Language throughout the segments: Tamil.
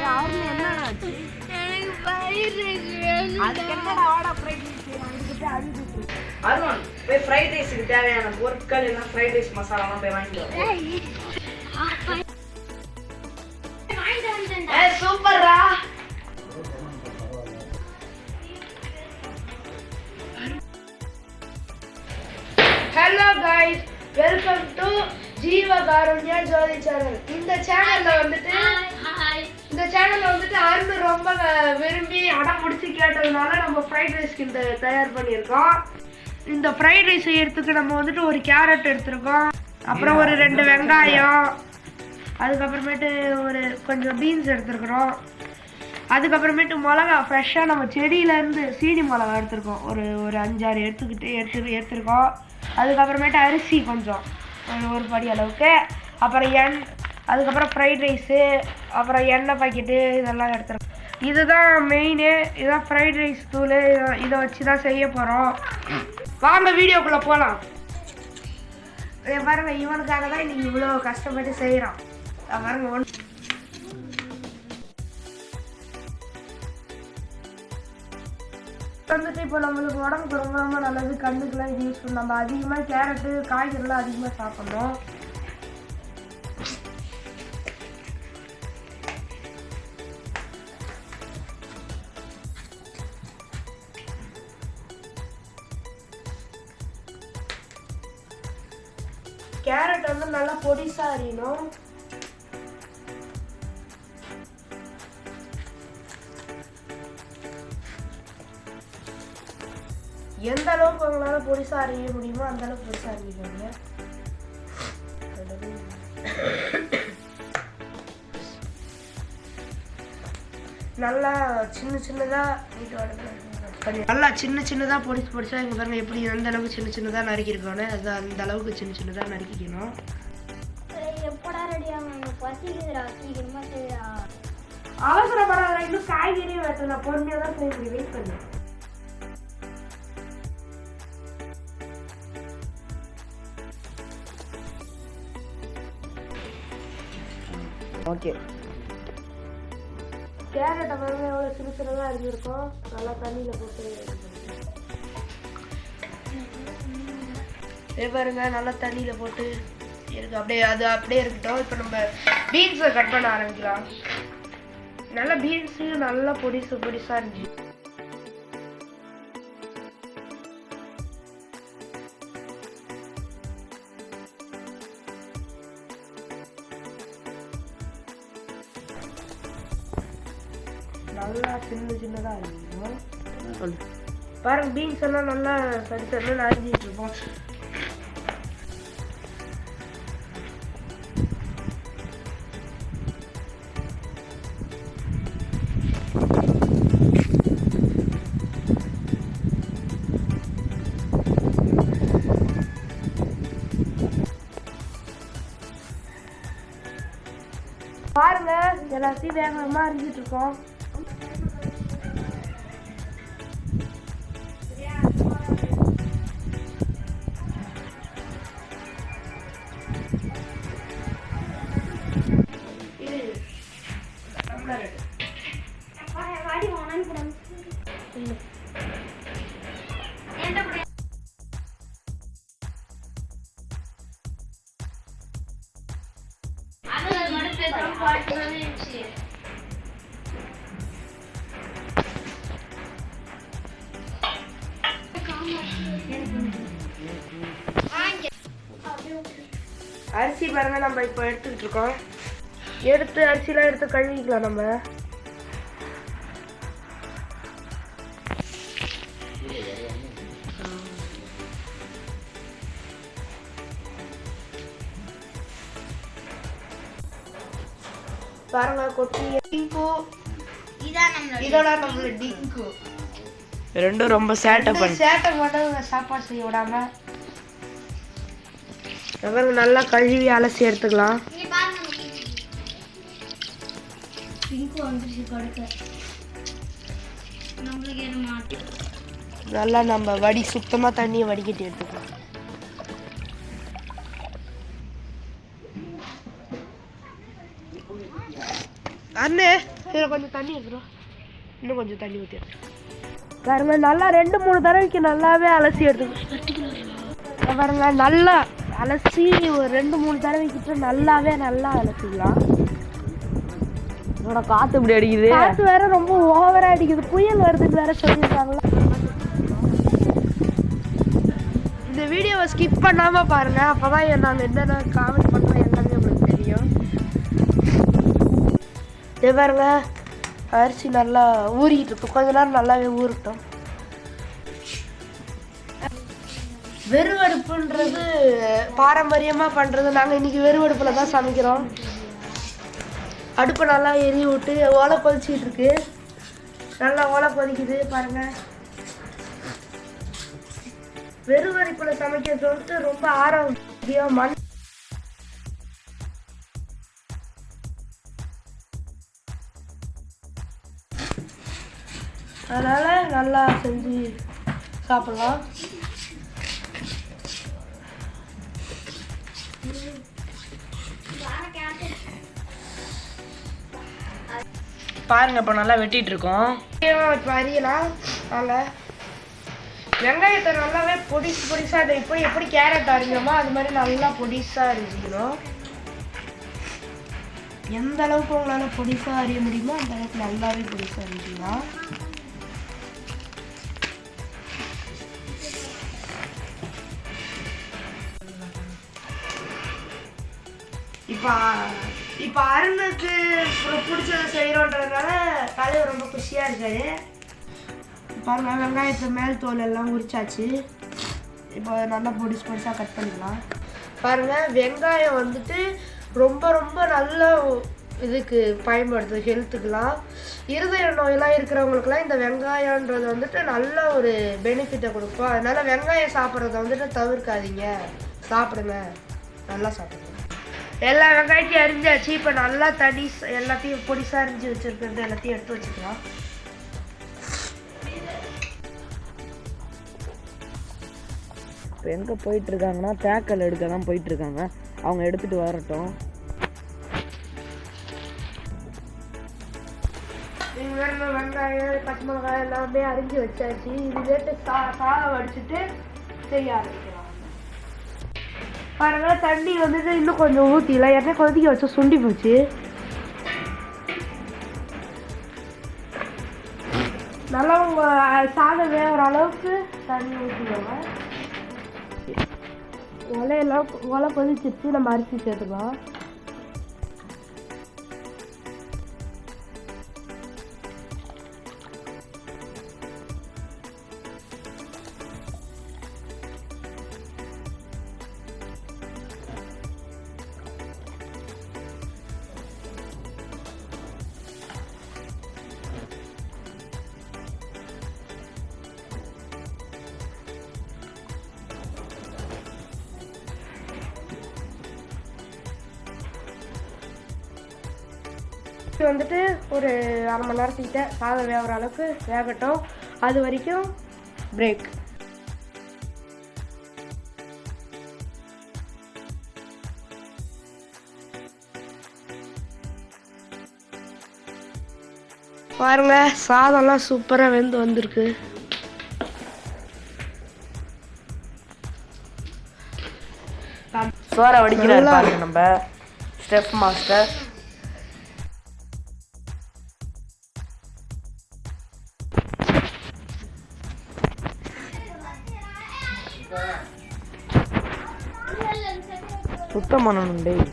யாருன்னு என்னடா ஆச்சு? எனக்கு பயிர் அதுக்கு என்னடா வாடா ஃப்ரைட் ரைஸ் வாங்கிட்டு அழுதுட்டு அருண் போய் ஃப்ரைட் ரைஸுக்கு தேவையான பொருட்கள் எல்லாம் ஃப்ரைட் ரைஸ் மசாலாலாம் போய் வாங்கிட்டு ஏய் சூப்பர்ரா. ஹலோ கைஸ் வெல்கம் டு ஜீவ காருண்யா ஜோதி சேனல். இந்த சேனல்ல வந்துட்டு ஹாய் இந்த சேனல்ல வந்துட்டு அருண் ரொம்ப விரும்பி அடம் முடிச்சு கேட்டதுனால நம்ம ஃப்ரைட் ரைஸ்க்கு இந்த தயார் பண்ணியிருக்கோம். இந்த ஃப்ரைட் ரைஸ் செய்யறதுக்கு நம்ம வந்துட்டு ஒரு கேரட் எடுத்திருக்கோம். அப்புறம் ஒரு ரெண்டு வெங்காயம். அதுக்கப்புறமேட்டு ஒரு கொஞ்சம் பீன்ஸ் எடுத்துருக்குறோம். அதுக்கப்புறமேட்டு மிளகா ஃப்ரெஷ்ஷாக நம்ம செடியிலேருந்து சீனி மிளகா எடுத்திருக்கோம். ஒரு ஒரு அஞ்சாறு எடுத்துக்கிட்டு எடுத்து எடுத்திருக்கோம். அதுக்கப்புறமேட்டு அரிசி கொஞ்சம். ஒரு படி அளவுக்கு. அப்புறம் எண் அதுக்கப்புறம் ஃப்ரைட் ரைஸு அப்புறம் எண்ணெய் பாக்கெட்டு இதெல்லாம் எடுத்துருக்கோம் இதுதான் மெயினு இதுதான் ஃப்ரைட் ரைஸ் தூள் இதை இதை வச்சு தான் செய்ய போகிறோம் வாங்க வீடியோக்குள்ளே போகலாம் பாருங்க இவனுக்காக தான் இன்னைக்கு இவ்வளோ கஷ்டப்பட்டு செய்கிறோம் பாருங்க ஒன்று வந்துட்டு இப்போ நம்மளுக்கு உடம்புக்கு ரொம்ப ரொம்ப நல்லது கண்ணுக்கெல்லாம் இது யூஸ் பண்ணணும் நம்ம அதிகமாக கேரட்டு காய்கறிலாம் அதிகமாக சாப்பிட்ணும். கேரட் வந்து நல்லா பொடிசா அரியணும். எந்த அளவுக்கு உங்களால பொடிசா அறிய முடியுமோ அந்த அளவுக்கு பொடிசா அறிவிக்கோங்க நல்லா சின்ன சின்னதா நல்லா சின்ன சின்னதா பொடிசு பொடிசா இங்க பாருங்க எப்படி எந்த அளவுக்கு சின்ன சின்னதா நறுக்கிருக்கோன்னு அது அந்த அளவுக்கு சின்ன சின்னதா நறுக்கிக்கணும். எப்படா ரெடி ஆகும் பசிக்குதுடா சீக்கிரமா செய்யடா. அவசரப்படாத இன்னும் காய்கறியும் வெட்டல பொறுமையா தான் முடியும். வெயிட் பண்ணு. ஓகே கேரட்டை பாருங்க எவ்வளோ சின்ன சின்னதாக இருந்திருக்கும். நல்லா தண்ணியில் போட்டு இது பாருங்க நல்லா தண்ணியில் போட்டு இருக்கு. அப்படியே அது அப்படியே இருக்கட்டும். இப்போ நம்ம பீன்ஸை கட் பண்ண ஆரம்பிக்கலாம். நல்ல பீன்ஸு நல்லா பொடிசு பொடிசா இருந்துச்சு. நல்லா சின்ன சின்னதா இருக்கும் சொல்லு. பாருங்க பீன்ஸ் எல்லாம் நல்லா சரி சரி அரிஞ்சிட்டு இருப்போம். பாருங்க எல்லாத்தையும் வேக வேகமா அரிஞ்சிட்டு இருக்கோம். அது மட்டும் பேசாம பாட்டு அரிசி பாருங்க நம்ம இப்போ எடுத்துக்கிட்டு இருக்கோம். எடுத்து அரிசிலாம் எடுத்து கழுவிக்கலாம் நம்ம. பாருங்க கொட்டி டிங்கு. இதான் நம்மளோட இதோட நம்மள டிங்கு. ரெண்டும் ரொம்ப சேட்டை பண்ணி சேட்டை பண்ண சாப்பாடு செய்ய விடாம. பாருங்க நல்லா கழுவி அலசி எடுத்துக்கலாம். நல்லா நம்ம வடி சுத்தமா தண்ணியை வடிகட்டி எடுத்துக்கலாம். அண்ணே. இதில் கொஞ்சம் தண்ணி எடுத்துரும் இன்னும் கொஞ்சம் தண்ணி ஊற்றி பாருங்க நல்லா ரெண்டு மூணு தடவைக்கு நல்லாவே அலசி எடுத்துக்கணும் பாருங்க நல்லா அலசி ஒரு ரெண்டு மூணு தடவைக்கிட்ட நல்லாவே நல்லா அலசிக்கலாம் என்னோட காத்து இப்படி அடிக்குது? காத்து வேற ரொம்ப ஓவரா அடிக்குது. புயல் வருதுன்னு வேற சொல்லியிருக்காங்களா? இந்த வீடியோவை ஸ்கிப் பண்ணாம பாருங்க. அப்பதான் நான் என்னென்ன காமெடி பண்றேன் இதே பாருங்க அரிசி நல்லா ஊறிக்கிட்டு இருக்கும் கொஞ்ச நேரம் நல்லாவே ஊறட்டும். வெறுவடுப்புன்றது பாரம்பரியமாக பண்ணுறது நாங்கள் இன்றைக்கி வெறுவடுப்பில் தான் சமைக்கிறோம். அடுப்பை நல்லா எரிய விட்டு ஓலை கொதிச்சிக்கிட்டு இருக்கு. நல்லா ஓலை கொதிக்குது பாருங்கள் வெறுவடுப்பில் சமைக்கிறது வந்துட்டு ரொம்ப ஆரோக்கியம் மண் அதனால நல்லா செஞ்சு சாப்பிடலாம். பாருங்க இப்போ நல்லா வெட்டிட்டு இருக்கோம். அறியலாம் நல்ல. வெங்காயத்தை நல்லாவே பொடிசு பொடிசா அதை இப்போ எப்படி கேரட் அரிஞ்சோமோ அது மாதிரி நல்லா பொடிசா அரிஞ்சிக்கணும். எந்த அளவுக்கு உங்களால் பொடிசா அறிய முடியுமோ அந்த அளவுக்கு நல்லாவே பொடிசா அரிஞ்சிக்கலாம். இப்போ இப்போ அருணுக்கு பு- பிடிச்சத செய்கிறோன்றதுனால தலைவர் ரொம்ப குஷியாக இருக்காரு. பாருங்க வெங்காயத்தை மேல் தோல் எல்லாம் உரிச்சாச்சு. இப்போ நல்லா பொடிசு பொடிசாக கட் பண்ணிக்கலாம். பாருங்க வெங்காயம் வந்துட்டு ரொம்ப ரொம்ப நல்ல இதுக்கு பயன்படுது ஹெல்த்துக்கெலாம் இருதய நோயெல்லாம் இருக்கிறவங்களுக்குலாம் இந்த வெங்காயன்றது வந்துட்டு நல்ல ஒரு பெனிஃபிட்டை கொடுக்கும். அதனால வெங்காயம் சாப்பிட்றத வந்துட்டு தவிர்க்காதீங்க. சாப்பிடுங்க. நல்லா சாப்பிடுங்க. எல்லா வெங்காயத்தையும் அரிஞ்சாச்சு. இப்போ நல்லா தனி எல்லாத்தையும் பொடிசா அரிஞ்சு வச்சிருக்கிறது எல்லாத்தையும் எடுத்து வச்சுக்கலாம். இப்போ எங்கே போயிட்டு இருக்காங்கன்னா தேக்கல் எடுக்க தான் போயிட்டு இருக்காங்க அவங்க எடுத்துட்டு வரட்டும். இது வெங்காயம் பச்சை மிளகாய் எல்லாமே அரிஞ்சு வச்சாச்சு. இதுலேட்டு சா சாதம் வடிச்சிட்டு செய்ய ஆரம்பிக்கலாம் பாருங்க தண்ணி வந்துட்டு இன்னும் கொஞ்சம் ஊற்றில ஏற்கனவே கொதிக்க வச்சு சுண்டி போச்சு. நல்லா உங்க சாதம் வேகிற அளவுக்கு தண்ணி ஊற்றிக்கோங்க இலையெல்லாம் ஒலை கொதிச்சிருச்சு நம்ம அரிசி சேர்த்துக்கலாம். இது வந்துட்டு ஒரு அரை மணி நேரத்துக்கிட்ட சாதம் வேகிற அளவுக்கு வேகட்டும். அது வரைக்கும் பிரேக் பாருங்க சாதம்லாம் சூப்பராக வெந்து வந்திருக்கு. சோறை வடிக்கிறாரு பாருங்க நம்ம ஸ்டெப் மாஸ்டர் சுத்தம் பண்ணணும் டேய்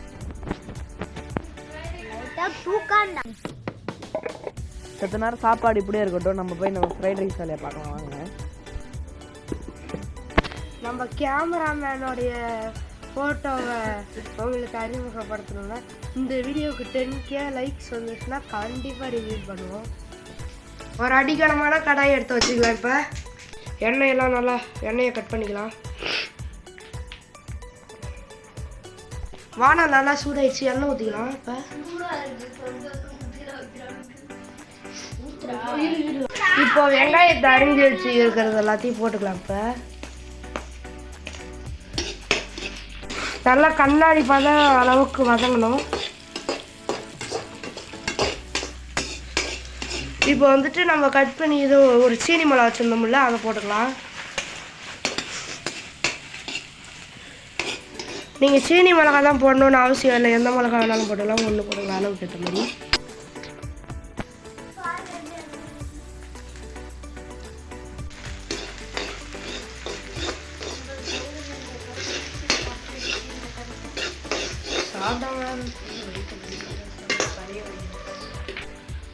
செத்த நேரம் சாப்பாடு இப்படியே இருக்கட்டும் நம்ம போய் நம்ம ஃப்ரைட் ரைஸ் வேலையை பார்க்கலாம் வாங்க. நம்ம கேமராமேனுடைய ஃபோட்டோவை உங்களுக்கு அறிமுகப்படுத்தணும்னா இந்த வீடியோவுக்கு டென் கே லைக்ஸ் வந்துச்சுன்னா கண்டிப்பாக ரிவ்யூ பண்ணுவோம். ஒரு அடிக்கணமான கடாய் எடுத்து வச்சுக்கலாம் இப்போ. எண்ணெயெல்லாம் நல்லா எண்ணெயை கட் பண்ணிக்கலாம். வானம் நல்லா சூடாயிடுச்சு எண்ணெய் ஊற்றிக்கலாம் இப்போ. இப்போ வெங்காயத்தை அரிஞ்சு வச்சு இருக்கிறது எல்லாத்தையும் போட்டுக்கலாம் இப்போ. நல்லா கண்ணாடி பதம் அளவுக்கு வதங்கணும். இப்போ வந்துட்டு நம்ம கட் பண்ணி இது ஒரு சீனி மிளகா வச்சுருந்தோம்ல அதை போட்டுக்கலாம். நீங்கள் சீனி மிளகா தான் போடணும்னு அவசியம் இல்லை. எந்த மிளகா வேணாலும் போட்டுக்கலாம் ஒன்று போட்டுக்கலாம் அளவுக்கு ஏற்ற மாதிரி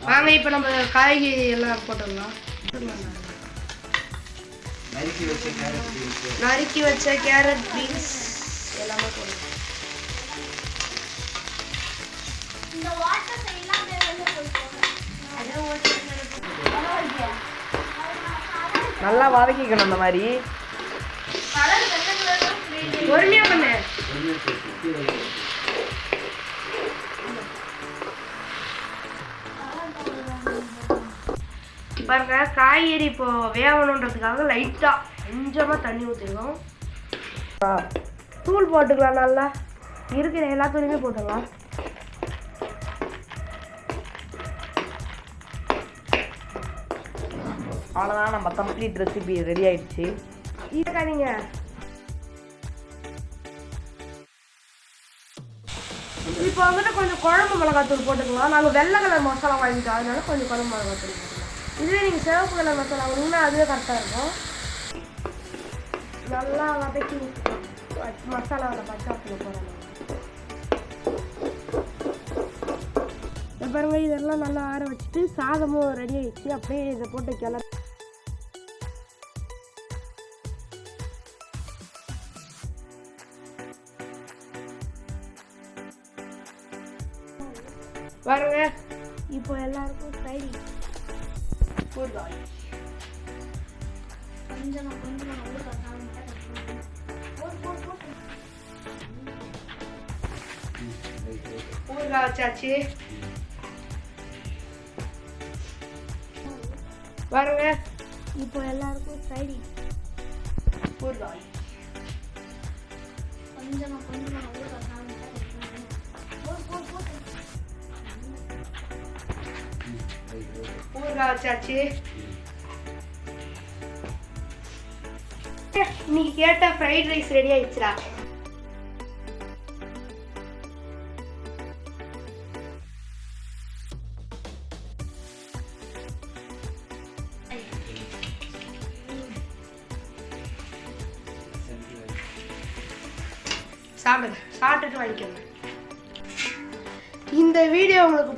வாங்க இப்போ நம்ம காய்கறி எல்லாம் போட்டுடலாம். நறுக்கி வச்ச கேரட் பீன்ஸ் நறுக்கி வச்ச கேரட் பீன்ஸ் எல்லாமே போடணும் நல்லா வதக்கிக்கணும் அந்த மாதிரி. பொறுமையா பண்ணு. பாருங்க காய்கறி இப்போ வேகணுன்றதுக்காக லைட்டா கொஞ்சமா தண்ணி ஊற்றிருக்கோம் தூள் போட்டுக்கலாம் நல்லா. இருக்கிற எல்லா தூளுமே போட்டுக்கலாம். அவ்வளோதான் நம்ம கம்ப்ளீட் ரெசிபி ரெடி ஆயிடுச்சு. இருக்காதீங்க இப்போ வந்துட்டு கொஞ்சம் குழம்பு மிளகாத்தூள் போட்டுக்கலாம். நாங்கள் வெள்ளை கலர் மசாலா வாங்கிட்டோம். அதனால கொஞ்சம் குழம்பு மிளகாத்தூள் இதுவே நீங்கள் சிவப்பு கலர் மசாலா வாங்கினீங்கன்னா அதுவே கரெக்டாக இருக்கும். நல்லா வதக்கி மசாலாவில் பச்சா போகிறோம் பாருங்க இதெல்லாம் நல்லா ஆற வச்சுட்டு சாதமும் ரெடி ஆகிடுச்சு அப்படியே இதை போட்டு கிளற ஊறுகாய் வச்சாச்சு பாருங்க இப்போ எல்லாருக்கும் ஊறுகாய் கொஞ்சமா கொஞ்சமா ஊறுகாய் வச்சாச்சு இன்னைக்கு கேட்ட ஃப்ரைட் ரைஸ் ரெடி ஆயிடுச்சுடா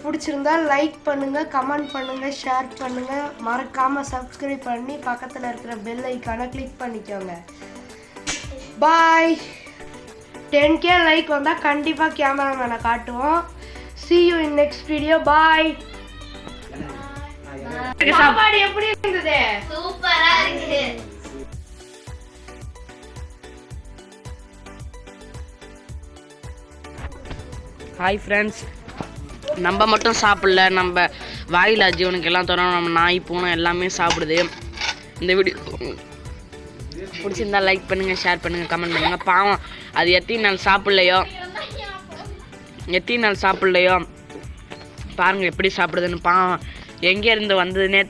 பிடிச்சிருந்தா லைக் பண்ணுங்க கமெண்ட் பண்ணுங்க ஷேர் பண்ணுங்க. மறக்காம சப்ஸ்கிரைப் பண்ணி பக்கத்தில் இருக்கிற பெல் ஐக்கானை கிளிக் பண்ணிக்கோங்க. பாய் டென் கே லைக் வந்தால் கண்டிப்பாக கேமராமேனை காட்டுவோம். See you in next video bye சாப்பாடு எப்படி இருந்தது? சூப்பரா இருக்கு ஹாய் ஃப்ரெண்ட்ஸ் நம்ம மட்டும் சாப்பிடல நம்ம வாயிலா ஜீவனுக்கு எல்லாம் தரோம் நம்ம நாய் பூனை எல்லாமே சாப்பிடுது. இந்த வீடியோ பிடிச்சிருந்தா லைக் பண்ணுங்கள் ஷேர் பண்ணுங்கள் கமெண்ட் பண்ணுங்கள் பாவம் அது எத்தனை நாள் சாப்பிட்லையோ? எத்தனை நாள் சாப்பிட்லையோ? பாருங்கள் எப்படி சாப்பிடுதுன்னு. பாவம் எங்கே இருந்து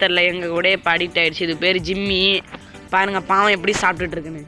தெரில எங்கள் கூட இப்போ அடிக்ட் ஆகிடுச்சு இது பேர் ஜிம்மி. பாருங்கள் பாவம் எப்படி சாப்பிட்டுட்டு இருக்குன்னு.